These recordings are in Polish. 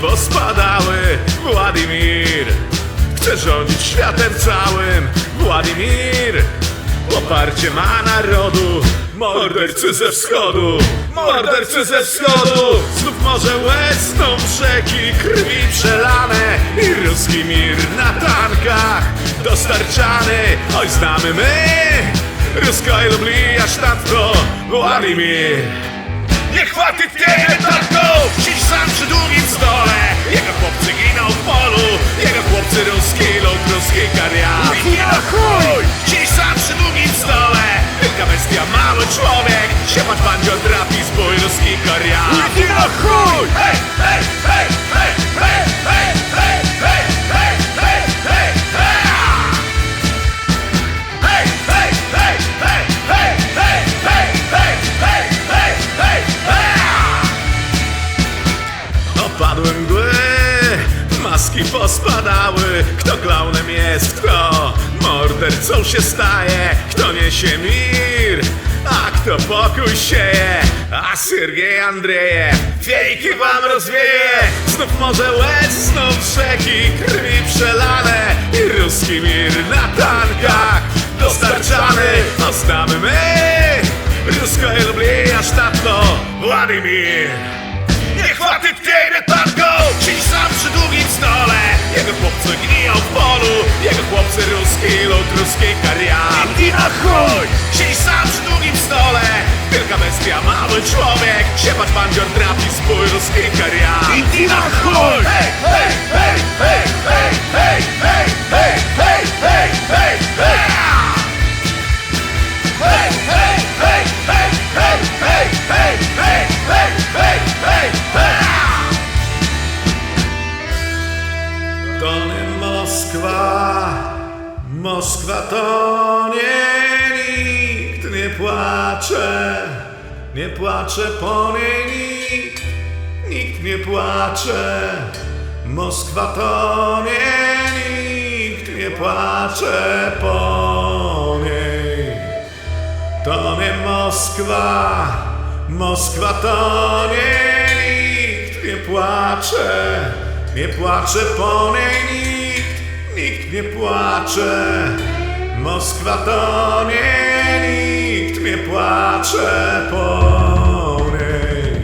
pospadały Władimir chce rządzić światem całym. Władimir Poparcie ma narodu. Mordercy ze wschodu. Mordercy ze wschodu. Znów może łezną rzeki Krwi przelane I ruski mir na tankach Dostarczany. Oj znamy my. Rusko i aż to Władimir Niech chwaty wtieje tatką Dziś sam przy długim stole. Jego chłopcy giną w polu. Jego chłopcy ruski lub ruski kariat pospadały Kto klaunem jest, kto mordercą się staje. Kto niesie mir, a kto pokój sieje. A Siergiej Andrzeje wiejki wam rozwieje. Znów może łez, znów rzeki krwi przelane. I ruski mir na tankach dostarczany. No znamy my Rusko i Lublin, aż to Władimir ludzkiej kariatki Ahoj! Siedź sam przy długim stole Wielka bestia, mały człowiek Siepacz bandzior trapi swój ludzkiej kariatki Ahoj! Hej! Hej! Moskwa to nie nikt nie płacze, nie płacze po niej nikt, nikt nie płacze. Moskwa to nie nikt nie płacze po niej. To nie Moskwa, Moskwa to nie nikt nie płacze, nie płacze po niej nikt, nikt nie płacze. Moskwa to nie nikt nie płacze po niej.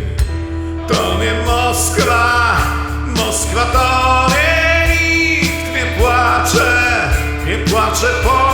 To nie Moskwa, Moskwa to nie nikt nie płacze, nie płacze po